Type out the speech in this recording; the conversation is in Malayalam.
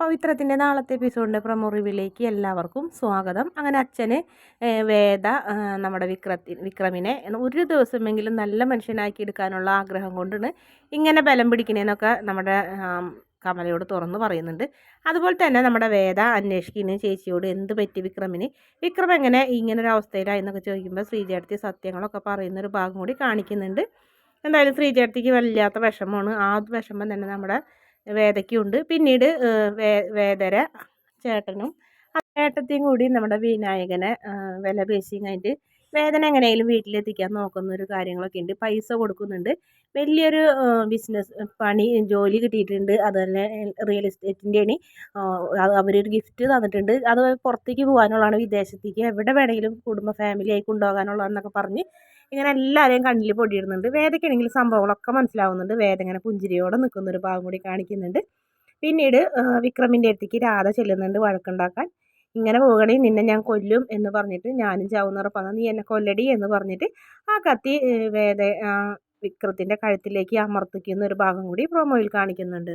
പവിത്രത്തിന്റെ നാളത്തെ എപ്പിസോഡിന്റെ പ്രമോ റിവ്യൂലേക്ക് എല്ലാവർക്കും സ്വാഗതം. അങ്ങനെ അച്ഛന് വേദ നമ്മുടെ വിക്രത്തി വിക്രമിനെ ഒരു ദിവസമെങ്കിലും നല്ല മനുഷ്യനാക്കി എടുക്കാനുള്ള ആഗ്രഹം കൊണ്ടാണ് ഇങ്ങനെ ബലം പിടിക്കണേന്നൊക്കെ നമ്മുടെ കമലയോട് തുറന്ന് പറയുന്നുണ്ട്. അതുപോലെ തന്നെ നമ്മുടെ വേദ അന്വേഷിക്കുന്ന ചേച്ചിയോട് എന്ത് പറ്റി വിക്രമിന്? വിക്രം എങ്ങനെ ഇങ്ങനെ ഒരു അവസ്ഥയിലായെന്നൊക്കെ ചോദിക്കുമ്പോൾ ശ്രീജേടത്തി സത്യങ്ങളൊക്കെ പറയുന്ന ഒരു ഭാഗം കൂടി കാണിക്കുന്നുണ്ട്. എന്തായാലും ശ്രീജേടത്തിക്ക് വല്ലാത്ത വിഷമമാണ്. ആ വിഷമം തന്നെ നമ്മുടെ വേദയ്ക്കുണ്ട് പിന്നീട് വേ വേദര ചേട്ടനും ചേട്ടത്തെയും കൂടി നമ്മുടെ വിനായകനെ വില പേശിയും കഴിഞ്ഞിട്ട് വേദന എങ്ങനെയെങ്കിലും വീട്ടിലെത്തിക്കാൻ നോക്കുന്ന ഒരു കാര്യങ്ങളൊക്കെ ഉണ്ട്. പൈസ കൊടുക്കുന്നുണ്ട്. വലിയൊരു ബിസിനസ് പണി ജോലി കിട്ടിയിട്ടുണ്ട്. അതുപോലെ റിയൽ എസ്റ്റേറ്റിന്റെയാണ് അവരൊരു ഗിഫ്റ്റ് തന്നിട്ടുണ്ട്. അത് പുറത്തേക്ക് പോകാനുള്ളതാണ് വിദേശത്തേക്ക്. എവിടെ വേണമെങ്കിലും കുടുംബ ഫാമിലി ആയി കൊണ്ടുപോകാനുള്ളതെന്നൊക്കെ പറഞ്ഞ് ഇങ്ങനെ എല്ലാവരെയും കണ്ണിൽ പൊടിയിടുന്നുണ്ട്. വേദയ്ക്കാണെങ്കിൽ സംഭവങ്ങളൊക്കെ മനസ്സിലാവുന്നുണ്ട്. വേദ ഇങ്ങനെ പുഞ്ചിരിയോടെ നിൽക്കുന്ന ഒരു ഭാഗം കൂടി കാണിക്കുന്നുണ്ട്. പിന്നീട് വിക്രമിന്റെ അടുത്തേക്ക് രാധ ചെല്ലുന്നുണ്ട് വഴക്കുണ്ടാക്കാൻ. ഇങ്ങനെ പോകണേ നിന്നെ ഞാൻ കൊല്ലും എന്ന് പറഞ്ഞിട്ട് ഞാനും ചാവുന്ന നീ എന്നെ കൊല്ലടി എന്ന് പറഞ്ഞിട്ട് ആ കത്തി വേദ വിക്രത്തിന്റെ കഴുത്തിലേക്ക് അമർത്തിക്കുന്ന ഒരു ഭാഗം കൂടി പ്രൊമോയിൽ കാണിക്കുന്നുണ്ട്.